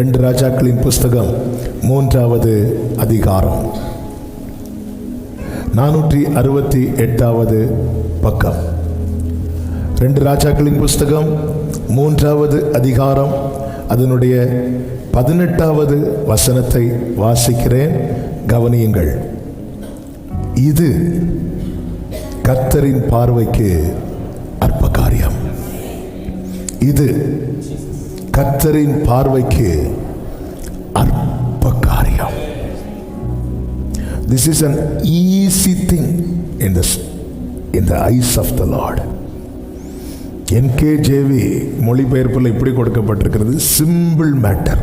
ரெண்டு ராஜாக்களின் புஸ்தகம் மூன்றாவது அதிகாரம். நானூற்றி அறுபத்தி எட்டாவது பக்கம். ரெண்டு ராஜாக்களின் புஸ்தகம் மூன்றாவது அதிகாரம். அதனுடைய பதினெட்டாவது வசனத்தை வாசிக்கிறேன். கவனியுங்கள். இது கர்த்தரின் பார்வைக்கு அற்ப காரியம் இது கர்த்தரின் பார்வைக்கு அற்ப காரியம் this is an easy thing in the in the eyes of the Lord NKJV மொழிபெயர்ப்பில் இப்படி கொடுக்கப்பட்டிருக்கிறது சிம்பிள் மேட்டர்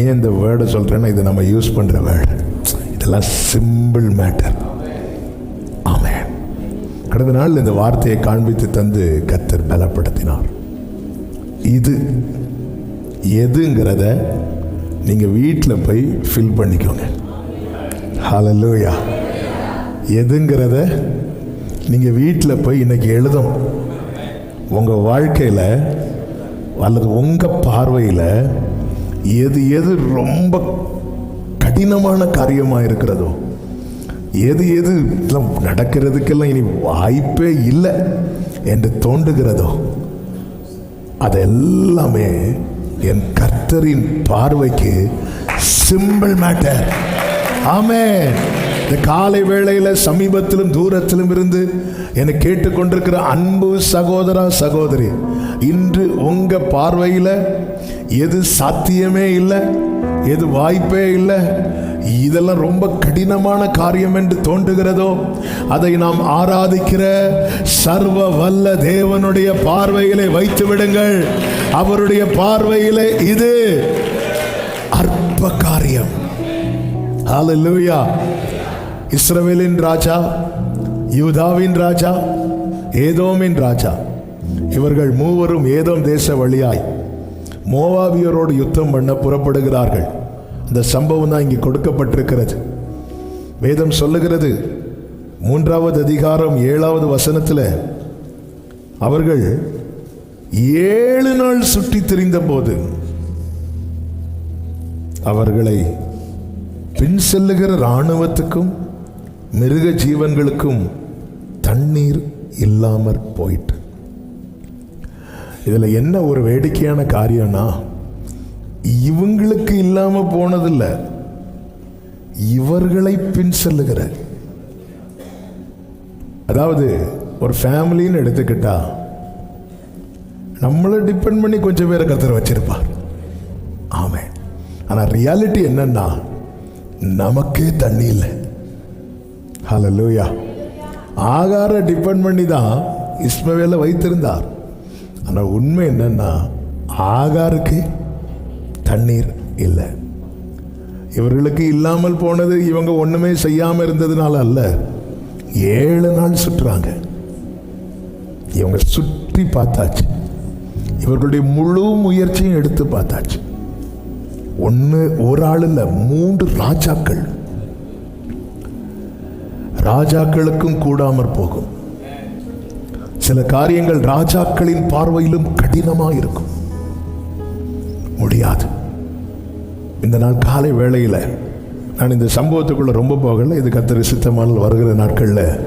ஏன் இந்த வேர்டை சொல்கிறேன்னா இதை நம்ம யூஸ் பண்ணுற வேர்டு. இதெல்லாம் சிம்பிள் மேட்டர் ஆமென். கடந்த நாள் இந்த வார்த்தையை காண்பித்து தந்து கத்தர் பலப்படுத்தினார். இது எதுங்கிறத நீங்கள் வீட்டில் போய் ஃபில் பண்ணிக்கோங்க. ஹலலூயா எதுங்கிறத நீங்கள் வீட்டில் போய் இன்றைக்கி எழுதும் உங்கள் வாழ்க்கையில் அல்லது உங்கள் பார்வையில் எது எது ரொம்ப கடினமான காரியமாக இருக்கிறதோ எது எது நடக்கிறதுக்கெல்லாம் இனி வாய்ப்பே இல்லை என்று தோன்றுகிறதோ அதெல்லாமே என் கர்த்தரின் பார்வைக்கு சிம்பிள் மேட்டர் ஆமே இந்த காலை வேளையில் சமீபத்திலும் தூரத்திலும் இருந்து என்னை கேட்டுக்கொண்டிருக்கிற அன்பு சகோதரா சகோதரி இன்று உங்கள் பார்வையில் எது சாத்தியமே இல்லை எது வாய்ப்பே இல்லை இதெல்லாம் ரொம்ப கடினமான காரியம் என்று தோன்றுகிறதோ அதை நாம் ஆராதிக்கிற சர்வ வல்ல தேவனுடைய பார்வையிலே வைத்து விடுங்கள். அவருடைய பார்வையிலே இது அற்ப காரியம் ஹalleluya இஸ்ரவேலின் ராஜா யூதாவின் ராஜா ஏதோமின் ராஜா. இவர்கள் மூவரும் ஏதோம் தேச வழியாய் மோவாபியரோடு யுத்தம் பண்ண புறப்படுகிறார்கள். அந்த சம்பவம் தான் இங்கே கொடுக்கப்பட்டிருக்கிறது. வேதம் சொல்லுகிறது மூன்றாவது அதிகாரம் ஏழாவது வசனத்தில் அவர்கள் ஏழு நாள் சுற்றி திரிந்த போது அவர்களை பின் செல்லுகிற இராணுவத்துக்கும் மிருக ஜீவன்களுக்கும் தண்ணீர் இல்லாமற் போயிட்டு இதில் என்ன ஒரு வேடிக்கையான காரியம்னா இவங்களுக்கு இல்லாமல் போனதில்லை. இவர்களை பின் செல்லுகிற. அதாவது ஒரு ஃபேமிலின்னு எடுத்துக்கிட்டா நம்மளை டிபெண்ட் பண்ணி கொஞ்சம் பேரை கத்தரை வச்சிருப்பார். ஆமே ஆனால் ரியாலிட்டி என்னன்னா நமக்கே தண்ணி இல்லை. ஹலோ லூயா ஆகார டிபெண்ட் பண்ணி தான் இஸ்மவேல வைத்திருந்தார். ஆனால் உண்மை என்னன்னா ஆகாருக்கு தண்ணீர். இல்லை. இவர்களுக்கு இல்லாமல் போனது இவங்க ஒண்ணுமே செய்யாம இருந்ததுனால அல்ல. ஏழு நாள் சுற்றுறாங்க. இவங்க சுற்றி பார்த்தாச்சு. இவர்களுடைய முழு முயற்சியும் எடுத்து பார்த்தாச்சு. ஒன்று ஒரு ஆள் இல்லை மூன்று ராஜாக்கள். ராஜாக்களுக்கும் கூடாமற் போகும். சில காரியங்கள் ராஜாக்களின் பார்வையிலும் கடினமாக இருக்கும். முடியாது. இந்த நாள் காலை வேளையில் நான் இந்த சம்பவத்துக்குள்ளே ரொம்ப போகலை. இது கத்தர் சித்தமான வருகிற நாட்களில்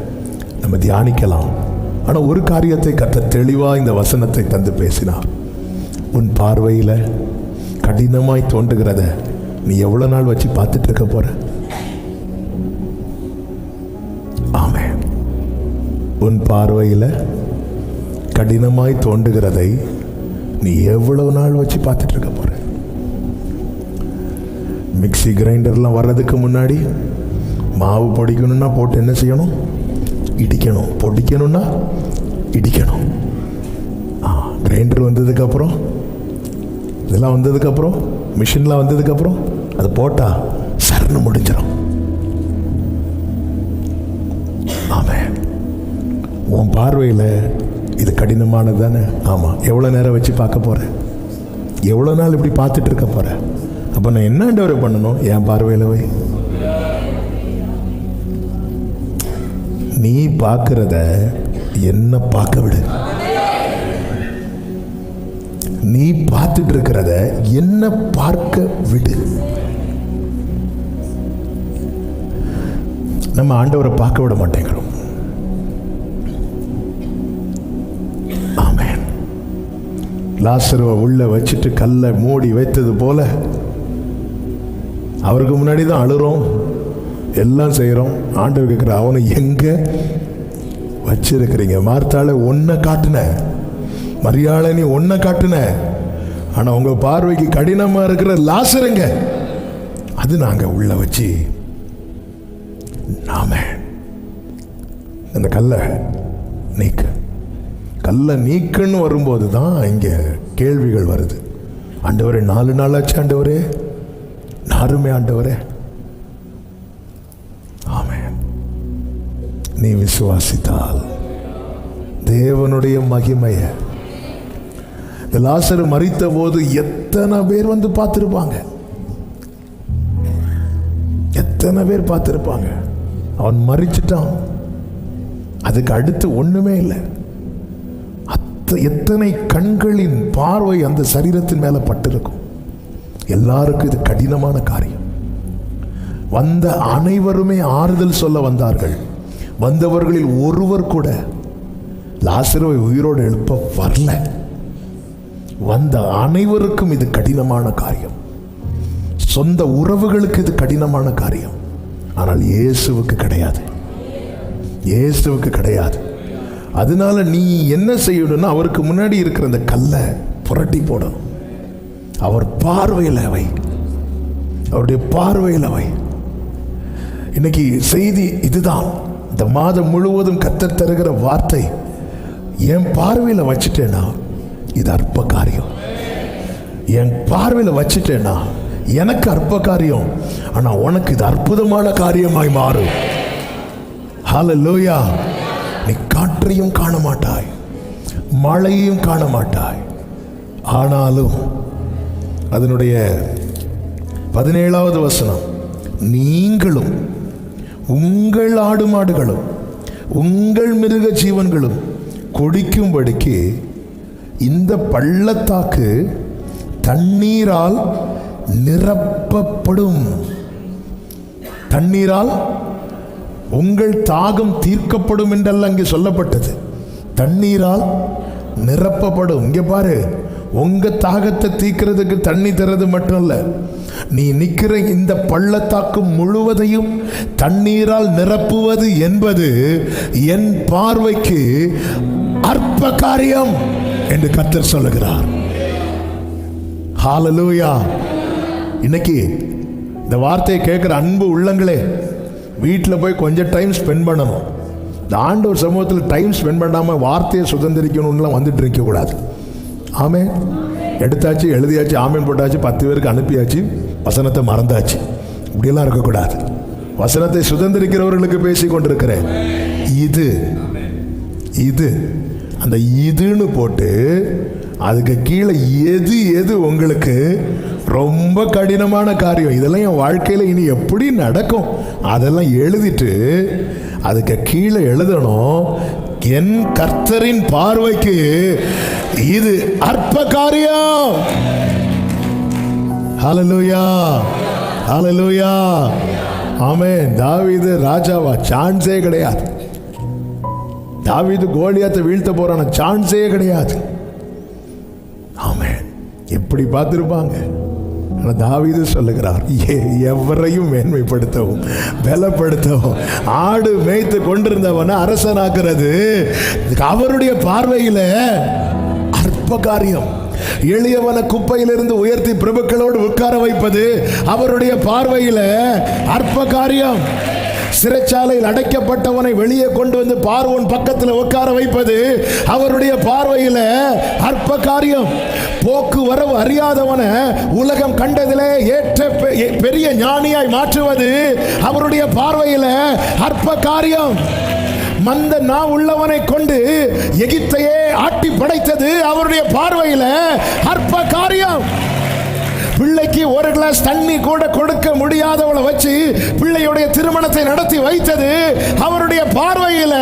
நம்ம தியானிக்கலாம். ஆனால் ஒரு காரியத்தை கத்த தெளிவாக இந்த வசனத்தை தந்து பேசினார். உன் பார்வையில் கடினமாய் தோன்றுகிறத நீ எவ்வளோ நாள் வச்சு பார்த்துட்டு இருக்க போற? ஆமே உன் பார்வையில் கடினமாய் தோன்றுகிறதை நீ எவ்வளவு நாள் வச்சு பார்த்துட்டு இருக்க போற? மிக்ஸி கிரைண்டர்லாம் வர்றதுக்கு முன்னாடி மாவு பொடிக்கணும்னா போட்டு என்ன செய்யணும்? இடிக்கணும். பொடிக்கணும்னா இடிக்கணும். ஆ கிரைண்டர் வந்ததுக்கப்புறம் இதெல்லாம் வந்ததுக்கப்புறம் மிஷின்லாம் வந்ததுக்கப்புறம் அது போட்டால் சரணு முடிஞ்சிடும் ஆமாம் உன் பார்வையில் இது கடினமானது தானே? ஆமாம் எவ்வளோ நேரம் வச்சு பார்க்க போகிறேன் எவ்வளோ நாள் இப்படி பார்த்துட்டு இருக்க போகிறேன் அப்போ நான் என்ன ஆண்டவரை பண்ணணும்? என் பார்வையில் போய். நீ பார்க்கிறத என்ன பார்க்க விடு. நீ பார்த்துட்டு இருக்கிறத என்ன பார்க்க விடு. நம்ம ஆண்டவரை பார்க்க விட மாட்டேங்கிறோம். ஆமென். லாசரவை உள்ள வச்சுட்டு கல்லை மூடி வைத்தது போல அவருக்கு முன்னாடி தான் அழுகிறோம் எல்லாம் செய்கிறோம் ஆண்டவர் கேட்குற அவனை எங்கே வச்சிருக்கிறீங்க? மார்த்தால ஒன்றை காட்டுன. மரியாதை நீ ஒன்றை காட்டுன. ஆனால் உங்கள் பார்வைக்கு கடினமாக இருக்கிற லாசருங்க அது நாங்கள் உள்ள வச்சு நாம அந்த கல்லை நீக்க. கல்லை நீக்குன்னு வரும்போது தான் இங்கே கேள்விகள் வருது. ஆண்டவரே நாலு நாள் ஆச்சு ஆண்டவரே. நாருமே ஆண்டவரே. ஆமே நீ விசுவாசித்தால் தேவனுடைய மகிமைய. லாசர் மறித்த போது எத்தனை பேர் வந்து பார்த்திருப்பாங்க? எத்தனை பேர் பார்த்துருப்பாங்க? அவன் மறிச்சிட்டான் அதுக்கு அடுத்து ஒண்ணுமே இல்லை. அத்த எத்தனை கண்களின் பார்வை அந்த சரீரத்தின் மேல பட்டிருக்கும். எல்லாருக்கும் இது கடினமான காரியம். வந்த அனைவருமே ஆறுதல் சொல்ல வந்தார்கள். வந்தவர்களில் ஒருவர் கூட லாசருவை உயிரோடு எழுப்ப வரல. வந்த அனைவருக்கும் இது கடினமான காரியம். சொந்த உறவுகளுக்கு இது கடினமான காரியம். ஆனால் இயேசுவுக்கு கிடையாது. இயேசுவுக்கு கிடையாது. அதனால நீ என்ன செய்யணும்னா அவருக்கு முன்னாடி இருக்கிற அந்த கல்லை புரட்டி போடணும். அவர் பார்வையில் அவை. அவருடைய பார்வையில் அவை. இன்னைக்கு செய்தி இதுதான். இந்த மாதம் முழுவதும் கத்தர் தருகிற வார்த்தை என் பார்வையில் வச்சுட்டேன்னா இது அற்ப காரியம் என் பார்வையில் வச்சுட்டேன்னா எனக்கு அற்ப காரியம் ஆனால் உனக்கு இது அற்புதமான காரியமாய் மாறும். ஹalleluya நீ காற்றையும் காண மாட்டாய். மழையையும் காண மாட்டாய். ஆனாலும் அதனுடைய பதினேழாவது வசனம் நீங்களும் உங்கள் ஆடு மாடுகளும் உங்கள் மிருக ஜீவன்களும் கொடிக்கும்படிக்கு இந்த பள்ளத்தாக்கு தண்ணீரால் நிரப்பப்படும். தண்ணீரால் உங்கள் தாகம் தீர்க்கப்படும் என்றெல்லாம் அங்கே சொல்லப்பட்டது. தண்ணீரால் நிரப்பப்படும். இங்கே பாரு உங்கள் தாகத்தை தீக்கிறதுக்கு தண்ணி தர்றது மட்டும் இல்லை நீ நிற்கிற இந்த பள்ளத்தாக்கு முழுவதையும் தண்ணீரால் நிரப்புவது என்பது என் பார்வைக்கு அற்ப காரியம் என்று கத்தர் சொல்லுகிறார். ஹாலலூயா இன்னைக்கு இந்த வார்த்தையை கேட்குற அன்பு உள்ளங்களே வீட்டில் போய் கொஞ்சம் டைம் ஸ்பெண்ட் பண்ணணும். இந்த ஆண்டவர் சமூகத்தில் டைம் ஸ்பெண்ட் பண்ணாமல் வார்த்தையை சுதந்திரிக்கணும்லாம் வந்துட்டு இருக்கக்கூடாது. ஆமே எடுத்தாச்சு எழுதியாச்சு ஆமேன் போட்டாச்சு பத்து பேருக்கு அனுப்பியாச்சு வசனத்தை மறந்தாச்சு. இப்படியெல்லாம் இருக்கக்கூடாது. வசனத்தை சுதந்திரிக்கிறவர்களுக்கு பேசி கொண்டிருக்கிறேன். இது இது அந்த இதுன்னு போட்டு அதுக்கு கீழே எது எது உங்களுக்கு ரொம்ப கடினமான காரியம். இதெல்லாம் என் வாழ்க்கையில் இனி எப்படி நடக்கும்? அதெல்லாம் எழுதிட்டு அதுக்கு கீழே எழுதணும் என் கர்த்தரின் பார்வைக்கு இது அற்ப காரியம். ஹலலூயா ஹலலூயா ஆமே தாவிது ராஜாவா? சான்ஸே கிடையாது. தாவிது கோலியாத்தை வீழ்த்த போறான சான்ஸே கிடையாது. ஆமே எப்படி பார்த்துருப்பாங்க? ஆனால் தாவீது சொல்லுகிறார் "ஏ, எவரையும் மேன்மைப்படுத்தவும் பலப்படுத்தவும் ஆடு மேய்த்து கொண்டிருந்தவனை அரசனாக்குறது. அவருடைய பார்வையில் அற்ப காரியம் எளியவன குப்பையிலிருந்து உயர்த்தி பிரபுக்களோடு உட்கார வைப்பது அவருடைய பார்வையில் அற்ப காரியம் சிறைச்சாலையில் அடைக்கப்பட்டவனை வெளியே கொண்டு வந்து பார்வன் பக்கத்தில் உட்கார வைப்பது அவருடைய பார்வையில் அற்ப காரியம் போக்குவரவு அறியாதவனை உலகம் கண்டதிலே ஏற்ற பெ- பெரிய ஞானியாய் மாற்றுவது அவருடைய பார்வையில் அற்ப காரியம் மந்த நா உள்ளவனை கொண்டு எகிப்தையே ஆட்டி படைத்தது அவருடைய பார்வையில் அற்ப காரியம். பிள்ளைக்கு ஒரு கிளாஸ் தண்ணி கூட கொடுக்க முடியாதவளை வச்சு பிள்ளையுடைய திருமணத்தை நடத்தி வைத்தது அவருடைய பார்வையில்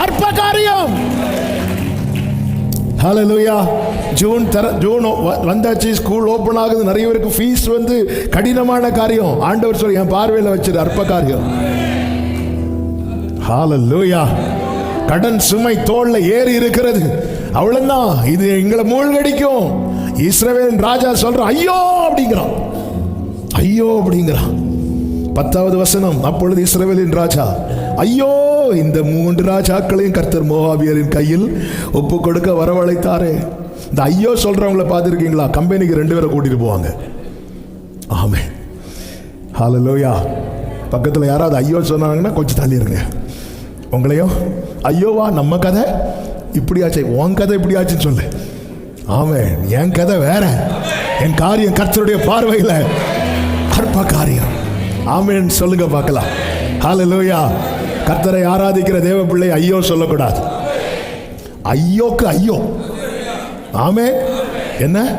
அற்ப காரியம். ஹலலுயா ஜூன் தர ஜூன் வ- வந்தாச்சு ஸ்கூல் ஓப்பன் ஆகுது நிறைய பேருக்கு ஃபீஸ் வந்து கடினமான காரியம். ஆண்டவர் சொல்லி என் பார்வையில் வச்சிரு அற்ப காரியம். ஹalleluya கடன் சுமை தோல்ல ஏறி இருக்கிறது. அவ்வளவுதான். இது எங்களை மூழ்கடிக்கும். இஸ்ரவேல் ராஜா சொல்றான் ஐயோ! அப்படிங்கிறான். ஐயோ! அப்படிங்கிறான். பத்தாவது வசனம் அப்பொழுது இஸ்ரவேலின் ராஜா ஐயோ! இந்த மூன்று ராஜாக்களையும் கர்த்தர் மோகாபியரின் கையில் ஒப்பு கொடுக்க வரவழைத்தாரே. இந்த ஐயோ! சொல்றவங்கள பார்த்துருக்கீங்களா? கம்பெனிக்கு ரெண்டு பேரை கூட்டிட்டு போவாங்க. ஆமே ஹalleluya பக்கத்தில் யாராவது ஐயோ! சொன்னாங்கன்னா கொஞ்சம் தள்ளி இருங்க உங்களையும் ஐயோவா நம்ம கதை? இப்படியாச்சு உன் கதை இப்படியாச்சுன்னு சொல்லு. ஆமாம் என் கதை வேற. என் காரியம் கர்த்தருடைய பார்வையில். அற்ப காரியம் ஆமேன்னு சொல்லுங்க பார்க்கலாம். ஹalleluya கர்த்தரை ஆராதிக்கிற தேவ பிள்ளை ஐயோ சொல்லக்கூடாது. ஐயோக்கு ஐயோ. ஆமே என்ன?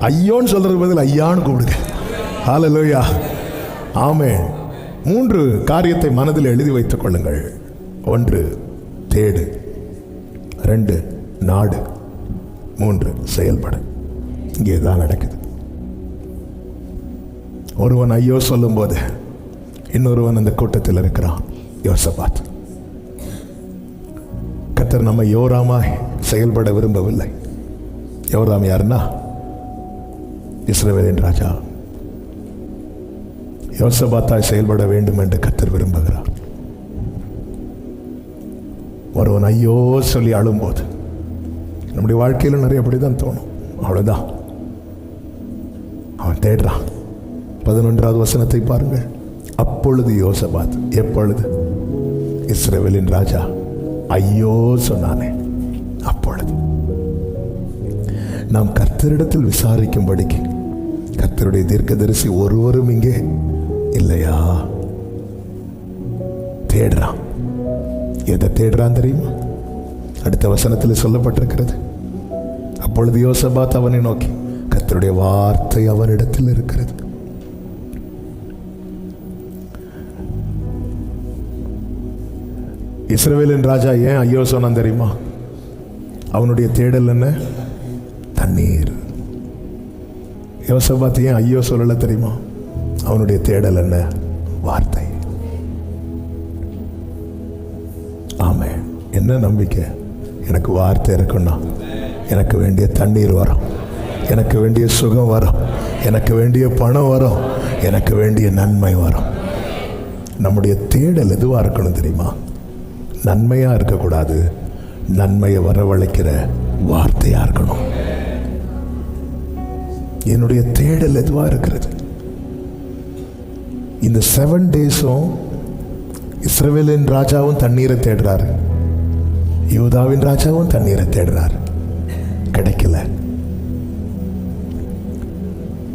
ஐயோன்னு சொல்றது பதில் ஐயான்னு கூப்பிடுங்க. ஹalleluya ஆமே மூன்று காரியத்தை மனதில் எழுதி வைத்துக் கொள்ளுங்கள். ஒன்று தேடு. ரெண்டு நாடு. மூன்று செயல்பட. இங்கே தான் நடக்குது. ஒருவன் ஐயோ சொல்லும்போது இன்னொருவன் அந்த கூட்டத்தில் இருக்கிறான். யோசபாத். கத்தர் நம்ம யோராமாய் செயல்பட விரும்பவில்லை. யோராம் யாருன்னா? இஸ்ரவேலின் ராஜா. யோசபாத்தாய் செயல்பட வேண்டும் என்று கத்தர் விரும்புகிறார். ஒருவன் ஐயோ சொல்லி அழும்போது நம்முடைய வாழ்க்கையில் நிறைய அப்படிதான் தோணும். அவ்வளோதான் அவன் தேடுறான். பதினொன்றாவது வசனத்தை பாருங்கள். அப்பொழுது யோசபாத் எப்பொழுது? இஸ்ரவேலின் ராஜா ஐயோ சொன்னானே. அப்பொழுது. நாம் கர்த்தரிடத்தில் விசாரிக்கும்படிக்கு கர்த்தருடைய தீர்க்கதரிசி ஒருவரும் இங்கே இல்லையா? தேடுறான். எதை தேடுறான் தெரியுமா? அடுத்த வசனத்தில் சொல்லப்பட்டிருக்கிறது. அப்பொழுது யோசபாத் அவனை நோக்கி கர்த்தருடைய வார்த்தை அவனிடத்தில் இருக்கிறது. இஸ்ரேலின் ராஜா ஏன் ஐயோ சொன்னான் தெரியுமா? அவனுடைய தேடல் என்ன? தண்ணீர். யோசபாத் ஏன் ஐயோ சொல்லல தெரியுமா? அவனுடைய தேடல் என்ன? வார்த்தை. ஆமே என்ன நம்பிக்கை? எனக்கு வார்த்தை இருக்குன்னா எனக்கு வேண்டிய தண்ணீர் வரும். எனக்கு வேண்டிய சுகம் வரும். எனக்கு வேண்டிய பணம் வரும். எனக்கு வேண்டிய நன்மை வரும். நம்முடைய தேடல் எதுவாக இருக்கணும் தெரியுமா? நன்மையாக இருக்கக்கூடாது. நன்மையை வரவழைக்கிற வார்த்தையாக இருக்கணும். என்னுடைய தேடல் எதுவாக இருக்கிறது? இந்த செவன் டேஸும் இஸ்ரவேலின் ராஜாவும் தண்ணீரை தேடுறாரு. யூதாவின் ராஜாவும் தண்ணீரை தேடுறாரு. கிடைக்கல.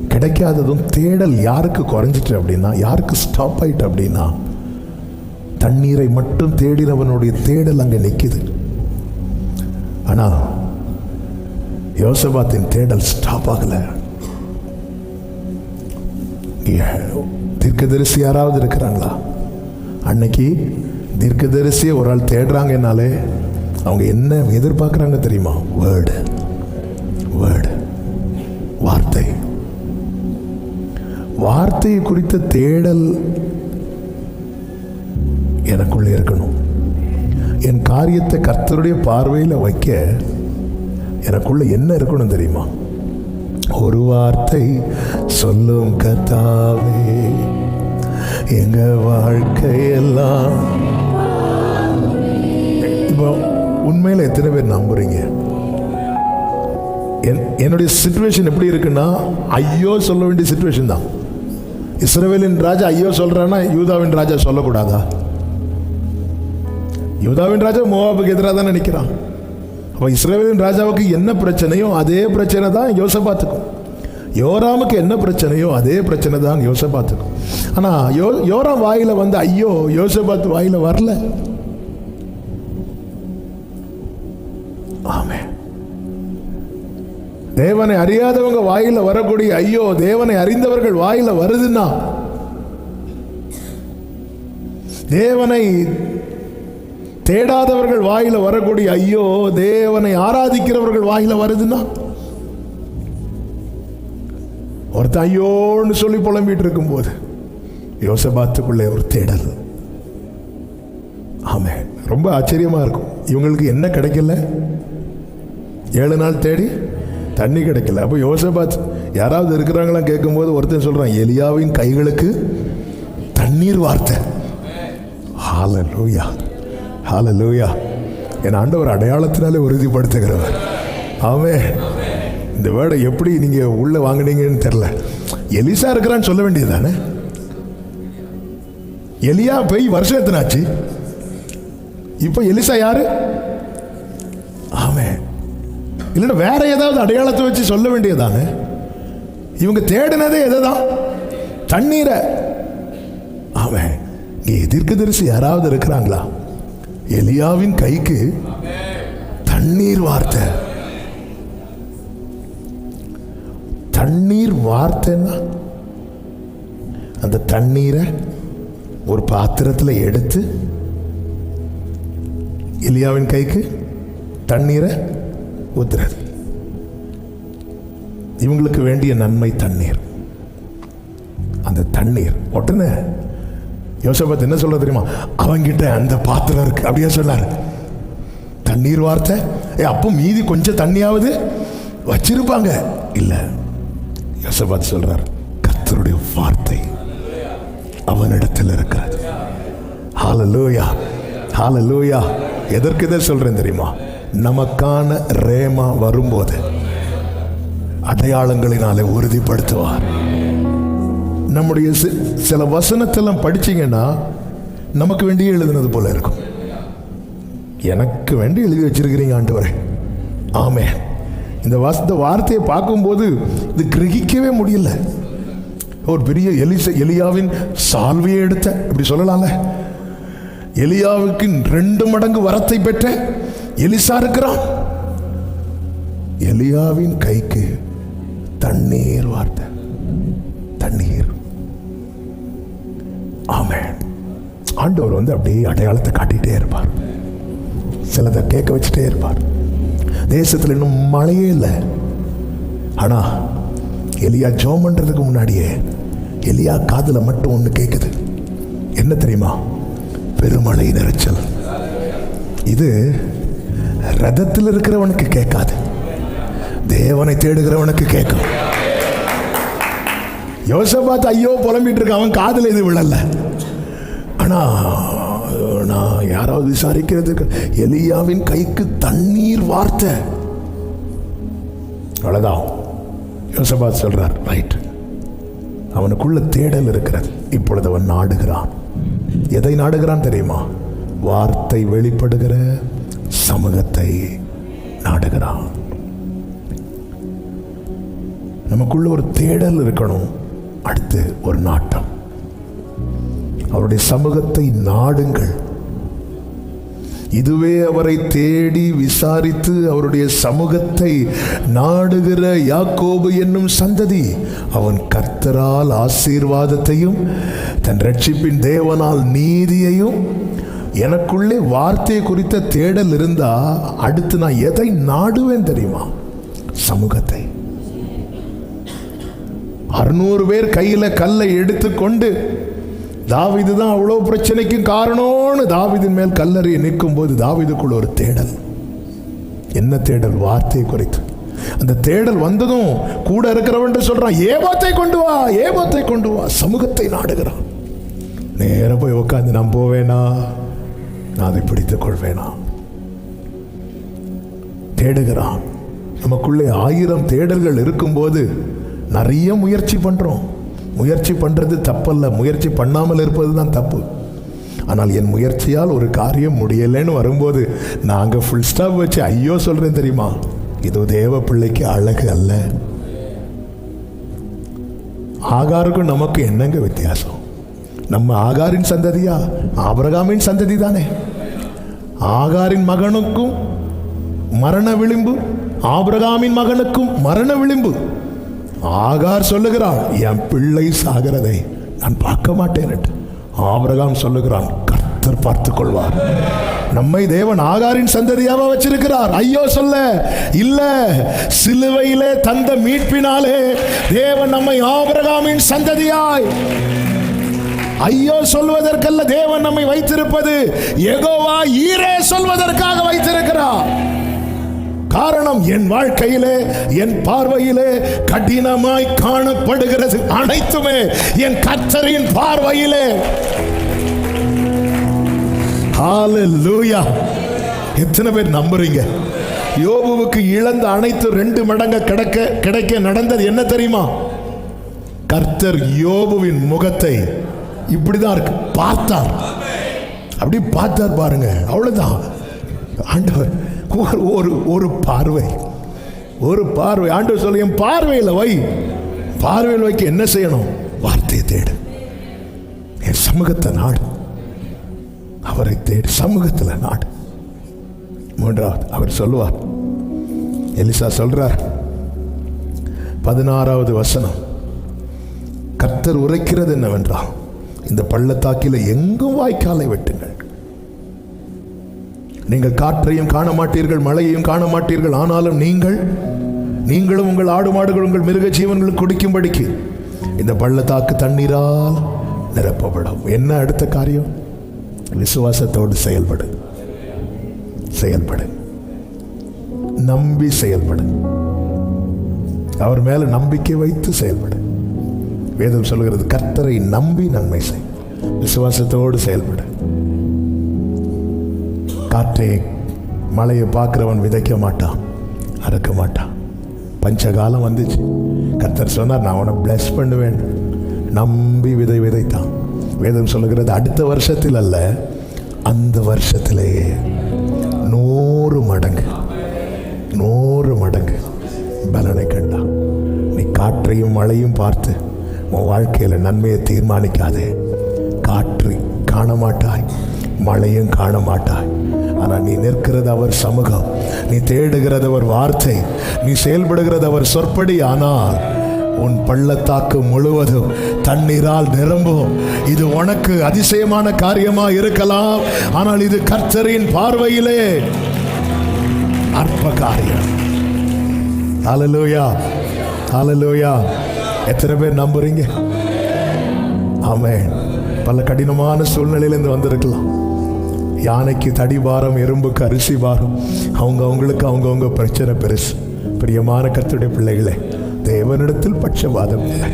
கிடைக்காததும் தேடல் யாருக்கு குறைஞ்சிட்டு அப்படின்னா யாருக்கு ஸ்டாப் ஆயிட்டு அப்படின்னா தண்ணீரை மட்டும் தேடினவனுடைய தேடல் அங்கே நிற்கிது ஆனால் யோசபாத்தின் தேடல் ஸ்டாப் ஆகலை. தீர்க்கதரிசி யாராவது இருக்கிறாங்களா? அன்னைக்கு தீர்க்கதரிசியை ஒரு ஆள் தேடுறாங்கனாலே அவங்க என்ன எதிர்பார்க்குறாங்க தெரியுமா? வேர்டு வேர்டு வார்த்தை. வார்த்தையை குறித்த தேடல் எனக்குள்ள இருக்கணும். என் காரியத்தை கர்த்தருடைய பார்வையில் வைக்க எனக்குள்ள என்ன இருக்கணும் தெரியுமா? ஒரு வார்த்தை சொல்லும் கத்தாவே எங்க வாழ்க்கையெல்லாம்? இப்போ உண்மையில் எத்தனை பேர் நம்புறீங்க? என்- என்னுடைய சுச்சுவேஷன் எப்படி இருக்குன்னா ஐயோ சொல்ல வேண்டிய சுச்சுவேஷன் தான். இஸ்ரேவேலின் ராஜா ஐயோ சொல்கிறான்னா யூதாவின் ராஜா சொல்லக்கூடாதா? யூதாவின் ராஜா மோவாபுக்கு எதிராக தான் நினைக்கிறான் அப்போ இஸ்ரேவேலின் ராஜாவுக்கு என்ன பிரச்சனையோ அதே பிரச்சனை தான் யோசபாத்துக்கும். யோராமுக்கு என்ன பிரச்சனையோ அதே பிரச்சனை தான் யோசபாத்துக்கும். ஆனால் யோ யோரம் வாயில் வந்து ஐயோ யோசபாத் வாயில் வரல. ஆமே தேவனை அறியாதவங்க வாயில் வரக்கூடிய ஐயோ தேவனை அறிந்தவர்கள் வாயில் வருதுன்னா தேவனை தேடாதவர்கள் வாயில் வரக்கூடிய ஐயோ தேவனை ஆராதிக்கிறவர்கள் வாயில் வருதுன்னா ஒருத்தன் ஐயோன்னு சொல்லி புலம்பிட்டு இருக்கும்போது யோசபாத்துக்குள்ளே ஒரு தேடல். ஆமே ரொம்ப ஆச்சரியமாக இருக்கும். இவங்களுக்கு என்ன கிடைக்கல? ஏழு நாள் தேடி தண்ணி கிடைக்கல. அப்போ யோசபாத் யாராவது இருக்கிறாங்களாம் கேட்கும்போது ஒருத்தன் சொல்கிறான் எலியாவின் கைகளுக்கு தண்ணீர் வார்த்தை. ஹால லூயா என் ஆண்டவர் அடையாளத்தினாலே உறுதிப்படுத்துகிறவர். ஆமே இந்த வேர்டை எப்படி நீங்கள் உள்ளே வாங்குனீங்கன்னு தெரில எலிசா இருக்கிறான்னு சொல்ல வேண்டியது தானே எலியா போய் வருஷம் எத்தனாச்சு? இப்போ எலிசா யாரு? ஆமே இல்லைன்னா வேற ஏதாவது அடையாளத்தை வச்சு சொல்ல வேண்டியதானே இவங்க தேடினதே எதுதான்? தண்ணீரை. அவன் இங்கே எதிர்க்கதரிசி யாராவது இருக்கிறாங்களா? எலியாவின் கைக்கு தண்ணீர் வார்த்தை. தண்ணீர் வார்த்தைன்னா அந்த தண்ணீரை ஒரு பாத்திரத்தில் எடுத்து இலியாவின் கைக்கு தண்ணீரை ஊத்துறது. இவங்களுக்கு வேண்டிய நன்மை தண்ணீர். அந்த தண்ணீர் உடனே யோசபத் என்ன சொல்ல தெரியுமா? அவங்கிட்ட அந்த பாத்திரம் இருக்கு அப்படியே சொன்னார். தண்ணீர் வார்த்தை ஏ அப்போ மீதி கொஞ்சம் தண்ணியாவது வச்சிருப்பாங்க. இல்லை யோசபாத் சொல்றார். கத்தருடைய வார்த்தை. அவனிடத்தில் இருக்கிறது. ஹாலலூயா ஹாலலூயா எதற்கு இதை சொல்கிறேன் தெரியுமா? நமக்கான ரேமா வரும்போது அடையாளங்களினாலே உறுதிப்படுத்துவார். நம்முடைய சில வசனத்தெல்லாம் படிச்சீங்கன்னா நமக்கு வேண்டிய எழுதுனது போல இருக்கும். எனக்கு வேண்டி எழுதி வச்சிருக்கிறீங்க ஆண்டவரே. ஆமே இந்த வாச இந்த வார்த்தையை பார்க்கும்போது இது கிரகிக்கவே முடியல. ஒரு பெரிய எலிச எலியாவின் சால்வையை எடுத்த இப்படி சொல்லலாம்ல. எலியாவுக்கு ரெண்டு மடங்கு வரத்தை பெற்ற எலிசா இருக்கிறான். எலியாவின் கைக்கு தண்ணீர் வார்த்தை தண்ணீர். ஆமென். ஆண்டவர் வந்து அப்படியே அடையாளத்தை காட்டிகிட்டே இருப்பார். சிலதை கேட்க வச்சுட்டே இருப்பார். தேசத்தில் இன்னும் மழையே இல்லை. ஆனா எலியா ஜோம் பண்றதுக்கு முன்னாடியே எலியா காதில் மட்டும் ஒண்ணு கேட்குது என்ன தெரியுமா? பெருமழை நிறைச்சல் இது ரதத்தில் இருக்கிறவனுக்கு கேட்காது. தேவனை தேடுகிறவனுக்கு கேட்கும். யோசபாத் ஐயோ புலம்பிட்டு இருக்க அவன் காதில் இது விழல. ஆனா நான் யாராவது விசாரிக்கிறதுக்கு எலியாவின் கைக்கு தண்ணீர் வார்த்தை. அவ்வளோதான் யோசபாத் சொல்கிறார் ரைட். அவனுக்குள்ள தேடல் இருக்கிறது. இப்பொழுது அவன் நாடுகிறான். எதை நாடுகிறான் தெரியுமா? வார்த்தை வெளிப்படுகிற சமூகத்தை நாடுகிறான். நமக்குள்ள ஒரு தேடல் இருக்கணும். அடுத்து ஒரு நாட்டம். அவருடைய சமூகத்தை நாடுங்கள். இதுவே அவரை தேடி விசாரித்து அவருடைய சமூகத்தை நாடுகிற யாக்கோபு என்னும் சந்ததி. அவன் கர்த்தரால் ஆசீர்வாதத்தையும் தன் ரட்சிப்பின் தேவனால் நீதியையும் எனக்குள்ளே வார்த்தை குறித்த தேடல் இருந்தா அடுத்து நான் எதை நாடுவேன் தெரியுமா? சமூகத்தை. அறுநூறு பேர் கையில் கல்லை எடுத்துக்கொண்டு தாவிது தான் அவ்வளோ பிரச்சனைக்கும் காரணம்னு தாவீதின் மேல் கல்லறையை நிற்கும் போது தாவீதுக்குள்ள ஒரு தேடல். என்ன தேடல்? வார்த்தை குறைத்து. அந்த தேடல் வந்ததும் கூட இருக்கிறவன் சொல்றான் ஏபத்தை கொண்டு வா ஏபத்தை கொண்டு வா சமூகத்தை நாடுகிறான். நேரம் போய் உட்காந்து நான் போவேனா? நான் அதை பிடித்துக் கொள்வேனா? தேடுகிறான். நமக்குள்ளே ஆயிரம் தேடல்கள் இருக்கும்போது நிறைய முயற்சி பண்றோம். முயற்சி பண்ணுறது தப்பல்ல. முயற்சி பண்ணாமல் இருப்பது தான் தப்பு. ஆனால் என் முயற்சியால் ஒரு காரியம் முடியலைன்னு வரும்போது நாங்கள் ஃபுல் ஸ்டாப் வச்சு ஐயோ சொல்கிறேன் தெரியுமா? இது தேவ பிள்ளைக்கு அழகு அல்ல. ஆகாருக்கும் நமக்கு என்னங்க வித்தியாசம்? நம்ம ஆகாரின் சந்ததியா? ஆபிரகாமின் சந்ததி தானே. ஆகாரின் மகனுக்கும் மரண விளிம்பு ஆபிரகாமின் மகனுக்கும் மரண விளிம்பு. ஆகார் சொல்லுகிறான் என் பிள்ளை சாகிறதை நான் பார்க்க மாட்டேன் என்று. ஆபிரகாம் சொல்லுகிறான் கர்த்தர் பார்த்து கொள்வார் நம்மை தேவன் ஆகாரின் சந்ததியாக வச்சிருக்கிறார். ஐயோ சொல்ல இல்ல சிலுவையிலே தந்த மீட்பினாலே தேவன் நம்மை ஆபிரகாமின் சந்ததியாய். ஐயோ சொல்வதற்கல்ல தேவன் நம்மை வைத்திருப்பது எகோவா ஈரே சொல்வதற்காக வைத்திருக்கிறார். காரணம் என் வாழ்க்கையிலே என் பார்வையிலே கடினமாய் காணப்படுகிறது. அனைத்துமே என் கர்த்தரின் பார்வையிலே. ஹalleluya எத்தனை பேர் நம்புறீங்க? யோபுவுக்கு இழந்த அனைத்து ரெண்டு மடங்கு கிடைக்க கிடைக்க நடந்தது என்ன தெரியுமா? கர்த்தர் யோபுவின் முகத்தை இப்படிதான் இருக்கு. பார்த்தார். அப்படி பார்த்தார் பாருங்க. அவ்வளவுதான். ஆண்டவர் ஒரு ஒரு ஒரு பார்வை. ஒரு பார்வை. ஆண்டு சொல்லி என் பார்வையில் வை. பார்வையில் வைக்க என்ன செய்யணும்? வார்த்தையை தேடு. என் சமூகத்தை நாடு. அவரை தேடு. சமூகத்தில் நாடு. மூன்றாவது அவர் சொல்லுவார். எலிசா சொல்றார். பதினாறாவது வசனம். கர்த்தர் உரைக்கிறது என்னவென்றால் இந்த பள்ளத்தாக்கில எங்கும் வாய்க்காலை வெட்டுங்கள். நீங்கள் காற்றையும் காண மாட்டீர்கள் மழையையும் காண மாட்டீர்கள் ஆனாலும் நீங்கள் நீங்களும் உங்கள் ஆடு மாடுகள் உங்கள் மிருக ஜீவன்களுக்கு குடிக்கும்படிக்கு இந்த பள்ளத்தாக்கு தண்ணீரால் நிரப்பப்படும். என்ன அடுத்த காரியம்? விசுவாசத்தோடு செயல்படு. செயல்படு. நம்பி செயல்படு. அவர் மேல நம்பிக்கை வைத்து செயல்படு. வேதம் சொல்கிறது கர்த்தரை நம்பி நன்மை செய். விசுவாசத்தோடு செயல்படு. காற்றே மழையை பார்க்குறவன் விதைக்க மாட்டான் அறுக்க மாட்டான் பஞ்சகாலம் வந்துச்சு. கர்த்தர் சொன்னார் நான் அவனை பிளஸ் பண்ணுவேன். நம்பி விதை விதைத்தான். வேதம் சொல்லுகிறது அடுத்த வருஷத்தில் அல்ல அந்த வருஷத்திலேயே நூறு மடங்கு நூறு மடங்கு பலனை கண்டான். நீ காற்றையும் மழையும் பார்த்து உன் வாழ்க்கையில் நன்மையை தீர்மானிக்காதே. காற்று காண மாட்டாய் மழையும் காண மாட்டாய் ஆனால் நீ நிற்கிறது அவர் சமூகம். நீ தேடுகிறது அவர் வார்த்தை. நீ செயல்படுகிறது அவர் சொற்படி ஆனால் உன் பள்ளத்தாக்கு முழுவதும் தண்ணீரால் நிரம்பும். இது உனக்கு அதிசயமான காரியமா இருக்கலாம். ஆனால் இது கர்த்தரின் பார்வையிலே அற்ப காரியம் ஹalleluya ஹalleluya எத்தனை பேர் நம்புறீங்க? ஆமே பல கடினமான சூழ்நிலையிலேருந்து வந்திருக்கலாம். யானைக்கு தடி பாரம் எறும்புக்கு அரிசி பாரம் அவங்க அவங்களுக்கு அவங்கவுங்க பிரச்சனை பெருசு. பிரியமான கத்துடைய பிள்ளைகளே தேவனிடத்தில் பட்சவாதம் இல்லை.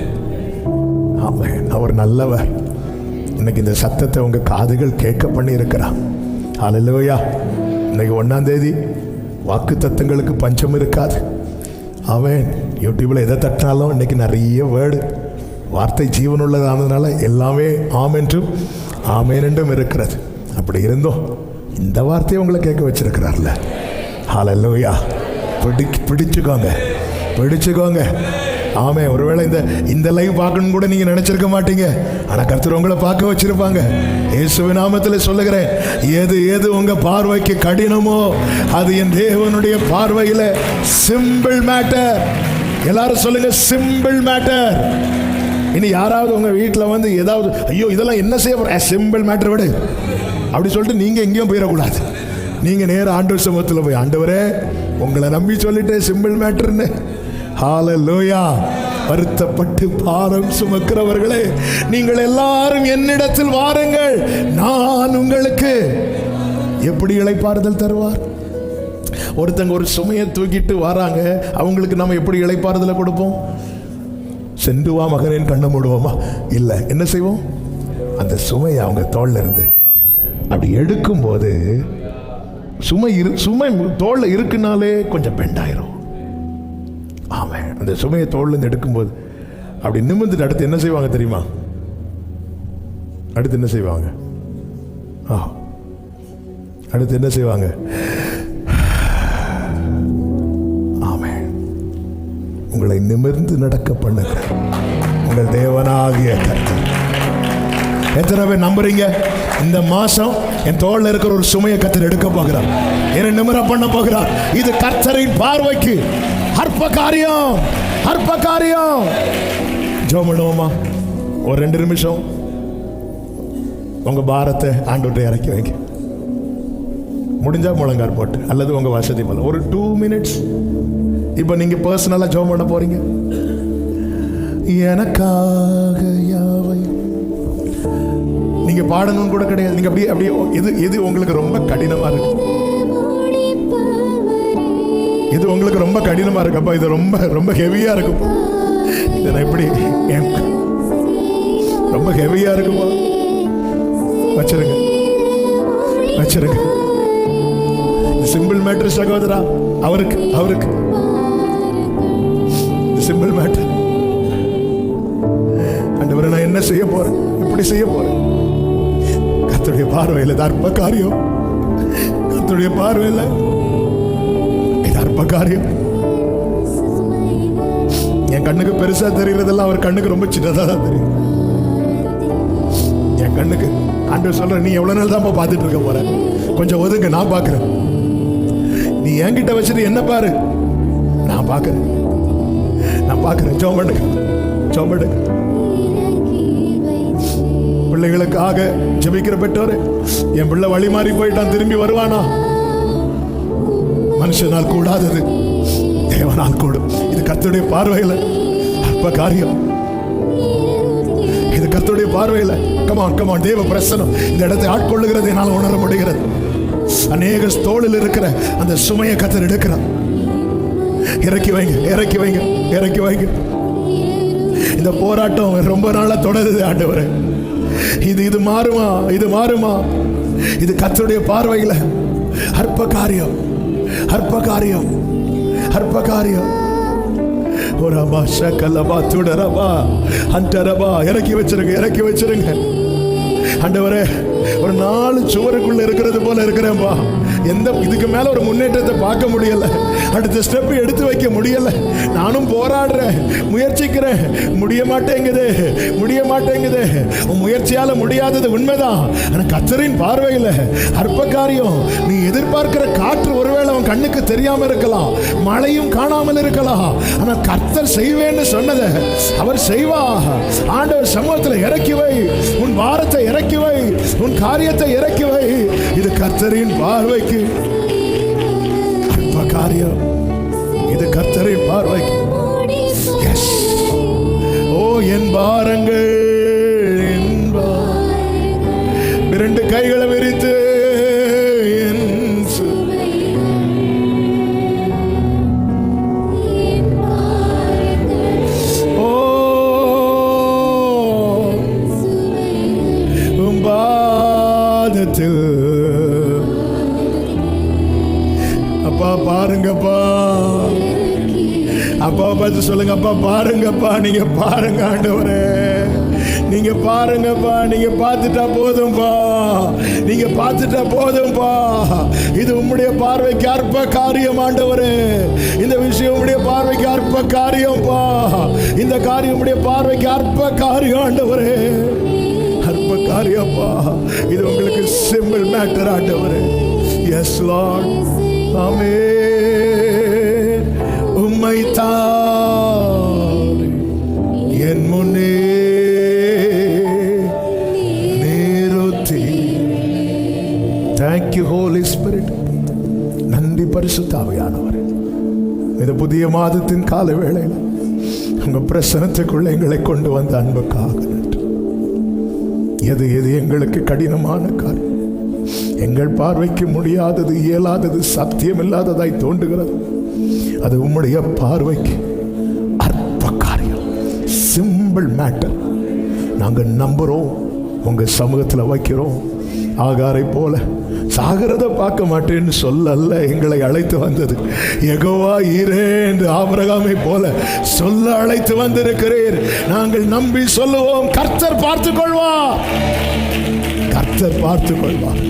ஆமாம் அவர் நல்லவர். இன்னைக்கு இந்த சத்தத்தை உங்கள் காதுகள் கேட்க பண்ணி இருக்கிறான் இன்னைக்கு ஒன்றாந்தேதி வாக்கு தத்தங்களுக்கு பஞ்சம் இருக்காது. அவன் யூடியூப்பில் எதை தட்டினாலும் இன்னைக்கு நிறைய வேர்டு. வார்த்தை ஜீவனுள்ளதானதுனால எல்லாமே ஆமென்றும் ஆமேன் என்றும் இருக்கிறது. அப்படி இருந்தோம் இந்த வார்த்தையை உங்களை கேட்க வச்சிருக்கிறார்ல. ஹாலல்லோயா பிடி பிடிச்சுக்கோங்க. பிடிச்சுக்கோங்க. ஆமே ஒருவேளை இந்த இந்த லைவ் பார்க்கணும் கூட நீங்கள் நினச்சிருக்க மாட்டீங்க. ஆனால் கர்த்தர் உங்களை பார்க்க வச்சிருப்பாங்க. இயேசுவின் நாமத்தில் சொல்லுகிறேன் எது எது உங்கள் பார்வைக்கு கடினமோ அது என் தேவனுடைய பார்வையில் சிம்பிள் மேட்டர் எல்லாரும் சொல்லுங்கள் சிம்பிள் மேட்டர் இனி யாராவது உங்கள் வீட்டில் வந்து ஏதாவது ஐயோ இதெல்லாம் என்ன செய்ய போற? சிம்பிள் மேட்ரு விடு. அப்படி சொல்லிட்டு நீங்கள் எங்கேயும் போயிடக்கூடாது. நீங்கள் நேராக ஆண்டவர் சமூகத்தில் போய் ஆண்டவரே உங்களை நம்பி சொல்லிட்டு சிம்பிள் மேட்ருன்னு ஹால லோயா வருத்தப்பட்டு பாரம் சுமக்கிறவர்களே நீங்கள் எல்லாரும் என்னிடத்தில் வாருங்கள். நான் உங்களுக்கு எப்படி இழைப்பாறுதல் தருவார்? ஒருத்தங்க ஒரு சுமையை தூக்கிட்டு வராங்க அவங்களுக்கு நம்ம எப்படி இழைப்பாறுதலை கொடுப்போம்? சென்று வா மகனேன் கண்ணை மூடுவோமா? இல்லை என்ன செய்வோம்? அந்த சுமையை அவங்க தோளில் இருந்து. அப்படி எடுக்கும்போது சுமை இரு சுமை தோளில் இருக்குனாலே கொஞ்சம் பெண்டாயிரும். ஆமாம் அந்த சுமையை தோல்ல இருந்து எடுக்கும்போது அப்படி நிமிர்ந்துட்டு அடுத்து என்ன செய்வாங்க தெரியுமா? அடுத்து என்ன செய்வாங்க? ஆ. அடுத்து என்ன செய்வாங்க? உங்களை நிமிர்ந்து நடக்க பண்ணுங்க. உங்கள் தேவனாகிய கர்த்தர். எத்தனை பேர் நம்புறீங்க? இந்த மாசம் என் தோளில் இருக்கிற ஒரு சுமையை கத்தர் எடுக்க போகிறார். என்னை நிமிர பண்ண போகிறார். இது கர்த்தரின் பார்வைக்கு. அற்ப காரியம். அற்ப காரியம். ஜோ பண்ணுவோமா ஒரு ரெண்டு நிமிஷம். உங்கள் பாரத்தை ஆண்டோட்டை இறக்கி வைங்க. முடிஞ்சால் முழங்கார் போட்டு அல்லது உங்கள் வசதி போல. ஒரு டூ மினிட்ஸ் இப்போ நீங்கள் பர்சனலாக ஜோம் பண்ண போகிறீங்க எனக்காக யாவை? நீங்கள் பாடணும்னு கூட கிடையாது. நீங்கள் அப்படியே அப்படியே இது எது உங்களுக்கு ரொம்ப கடினமாக இருக்கு. இது உங்களுக்கு ரொம்ப கடினமாக இருக்கு. அப்போ இது ரொம்ப ரொம்ப ஹெவியாக இருக்கும் இதை நான் எப்படி ரொம்ப ஹெவியாக இருக்குமா வச்சிருங்க. வச்சிருங்க. சிம்பிள் மேட்ரு சகோதரா அவருக்கு அவருக்கு. செய்ய போறேன். இப்படி செய்ய போறேன். கத்தருடைய பார்வையில் இது அற்ப காரியம். கத்தருடைய பார்வையில் இது அற்ப காரியம். என் கண்ணுக்கு பெருசா தெரியறதெல்லாம் அவர் கண்ணுக்கு ரொம்ப சின்னதா தான் தெரியும். என் கண்ணுக்கு ஆண்டவர் சொல்ற நீ எவ்வளவு நாள் தான் பார்த்துட்டு இருக்க போற? கொஞ்சம் ஒதுங்க நான் பார்க்கிறேன். நீ என்கிட்ட வச்சுட்டு என்ன பாரு? நான் பார்க்கறேன். நான் பார்க்கறேன். ஜோமண்டுக்கு ஜோமண்டுக்கு பிள்ளைகளுக்காக ஜபிக்கிற பெற்றோரு என் பிள்ளை வழி மாறி போயிட்டான் திரும்பி வருவானா? மனுஷனால் கூடாதது தேவனால் கூடும். இது கத்துடைய பார்வையில் அற்ப காரியம். இது கத்துடைய பார்வையில் கமான் கமான் தேவ பிரசனம். இந்த இடத்தை ஆட்கொள்ளுகிறது என்னால் உணர முடிகிறது. அநேக தோளில் இருக்கிற அந்த சுமையை கத்தர் எடுக்கிறான் இறக்கி வைங்க இறக்கி வைங்க இறக்கி வைங்க. இந்த போராட்டம் ரொம்ப நாளா தொடருது ஆண்டவரே. இது இது மாறுமா? இது மாறுமா? இது கத்தருடைய பார்வையில். அற்ப காரியம் அற்ப காரியம் அற்ப காரியம் ஓரபா ஷக்கலபா துடரபா அண்டரபா இறக்கி வச்சிருங்க இறக்கி வச்சிருங்க. ஆண்டவரே ஒரு நாலு சுவருக்குள்ள இருக்கிறது போல இருக்கிறேன்பா. எந்த இதுக்கு மேல ஒரு முன்னேற்றத்தை பார்க்க முடியல. அடுத்த ஸ்டெப் எடுத்து வைக்க முடியல. நானும் போராடுறேன். முயற்சிக்கிறேன். முடிய மாட்டேங்குது. முடிய மாட்டேங்குது. உன் முயற்சியால முடியாதது உண்மைதான். ஆனால் கத்தரின் பார்வையில் அற்ப காரியம் நீ எதிர்பார்க்கிற காற்று ஒருவேளை உன் கண்ணுக்கு தெரியாம இருக்கலாம். மழையும் காணாமல் இருக்கலாம். ஆனால் கர்த்தர் செய்வேன்னு சொன்னதை அவர் செய்வா. ஆண்டவர் சமூகத்தில் இறக்கி வை. உன் வாரத்தை இறக்கி வை. உன் காரியத்தை இறக்கி வை. இது கர்த்தரின் பார்வைக்கு அற்ப காரியம் கர்த்தரின் ஓ என் பாரங்கள். பாருங்கப்பா நீங்க பாருங்க ஆண்டவரே. நீங்க பாருங்கப்பா நீங்க பார்த்துட்டா போதும்பா. நீங்க பார்த்துட்டா போதும்பா. இது உம்முடைய பார்வைக்கு அற்ப காரியம் ஆண்டவரே. இந்த விஷயம் உடைய பார்வைக்கு அற்ப காரியம்பா. இந்த காரியம் உடைய பார்வைக்கு அற்ப காரியம் ஆண்டவரே. அற்ப காரியப்பா. இது உங்களுக்கு சிம்பிள் மேட்டர் ஆண்டவரே. எஸ் லார்ட் ஆமே உம்மை தான் பரிசுத்தாவியானவர் இந்த புதிய மாதத்தின் கால வேளையில் உங்கள் பிரசனத்துக்குள்ள எங்களை கொண்டு வந்த அன்புக்காக எது எது எங்களுக்கு கடினமான காரியம்? எங்கள் பார்வைக்கு முடியாதது இயலாதது சத்தியமில்லாததாய் தோன்றுகிறது. அது உம்முடைய பார்வைக்கு அற்ப காரியம். சிம்பிள் மேட்டர் நாங்கள் நம்புகிறோம் உங்கள் சமூகத்தில் வைக்கிறோம். ஆகாரை போல சாகிறத பார்க்க மாட்டேன்னு சொல்லல்ல எங்களை அழைத்து வந்தது. எகோவா ஈரே என்று ஆபரகாமை போல சொல்ல அழைத்து வந்திருக்கிறீர். நாங்கள் நம்பி சொல்லுவோம் கர்த்தர் பார்த்துக் கொள்வார் கர்த்தர் பார்த்துக் கொள்வார்